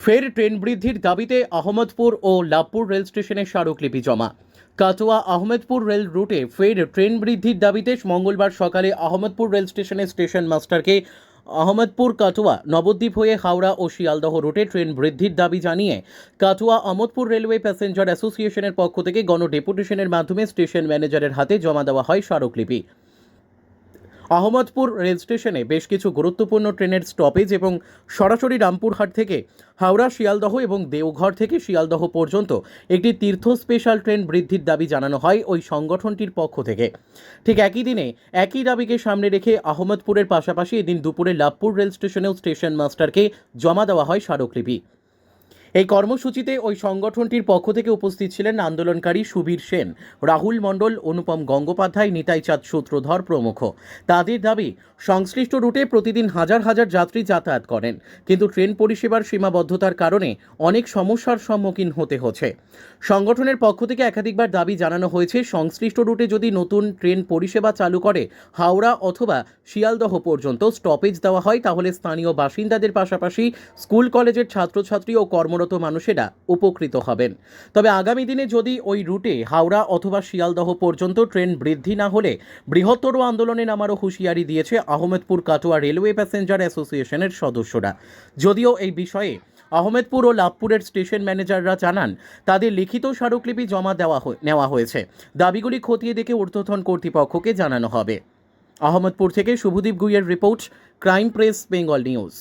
ফের ট্রেন বৃদ্ধির দাবিতে আহমদপুর ও লাভপুর রেল স্টেশনে স্মারকলিপি জমা। কাটোয়া আহমেদপুর রেল রুটে ফের ট্রেন বৃদ্ধির দাবিতে মঙ্গলবার সকালে আহমদপুর রেল স্টেশনে স্টেশন মাস্টারকে আহমদপুর কাটোয়া, নবদ্বীপ হয়ে হাওড়া ও শিয়ালদহ রুটে ট্রেন বৃদ্ধির দাবি জানিয়ে কাটোয়া আহমদপুর রেলওয়ে প্যাসেঞ্জার অ্যাসোসিয়েশনের পক্ষ থেকে গণ ডেপুটেশনের মাধ্যমে স্টেশন ম্যানেজারের হাতে জমা দেওয়া হয় স্মারকলিপি। আহমদপুর রেল স্টেশনে বেশ কিছু গুরুত্বপূর্ণ ট্রেনের স্টপেজ এবং সরাসরি রামপুরহাট থেকে হাওড়া, শিয়ালদহ এবং দেওঘর থেকে শিয়ালদহ পর্যন্ত একটি তীর্থ স্পেশাল ট্রেন বৃদ্ধির দাবি জানানো হয় ওই সংগঠনটির পক্ষ থেকে। ঠিক একই দিনে একই দাবিকে সামনে রেখে আহমদপুরের পাশাপাশি এদিন দুপুরে লাভপুর রেল স্টেশনেও স্টেশন মাস্টারকে জমা দেওয়া হয় স্মারকলিপি। এই কর্মসূচিতে ওই সংগঠনটির পক্ষ থেকে উপস্থিত ছিলেন আন্দোলনকারী সুবীর সেন, রাহুল মণ্ডল, অনুপম গঙ্গোপাধ্যায় নিতাই চাঁদ সূত্রধর প্রমুখ। তাদের দাবি, সংশ্লিষ্ট রুটে প্রতিদিন হাজার হাজার যাত্রী যাতায়াত করেন, কিন্তু ট্রেন পরিষেবার সীমাবদ্ধতার কারণে অনেক সমস্যার সম্মুখীন হতে হচ্ছে। সংগঠনের পক্ষ থেকে একাধিকবার দাবি জানানো হয়েছে, সংশ্লিষ্ট রুটে যদি নতুন ট্রেন পরিষেবা চালু করে হাওড়া অথবা শিয়ালদহ পর্যন্ত স্টপেজ দেওয়া হয়, তাহলে স্থানীয় বাসিন্দাদের পাশাপাশি স্কুল, কলেজের ছাত্রছাত্রী ও কর্মরত মানুষেরা উপকৃত হবেন। তবে আগামী দিনে যদি ওই রুটে হাওড়া অথবা শিয়ালদহ পর্যন্ত ট্রেন বৃদ্ধি না হলে বৃহত্তর আন্দোলনে নামারও হুঁশিয়ারি দিয়েছে আহমেদপুর কাটোয়া রেলওয়ে প্যাসেঞ্জার অ্যাসোসিয়েশনের সদস্যরা। যদিও এই বিষয়ে আহমেদপুর ও লাভপুরের স্টেশন ম্যানেজাররা জানান, তাদের লিখিত স্মারকলিপি জমা দেওয়া নেওয়া হয়েছে। দাবিগুলি খতিয়ে দেখে ঊর্ধ্বতন কর্তৃপক্ষকে জানানো হবে। আহমদপুর থেকে Shubhadeep গুইয়ের report, crime press, Bengal news.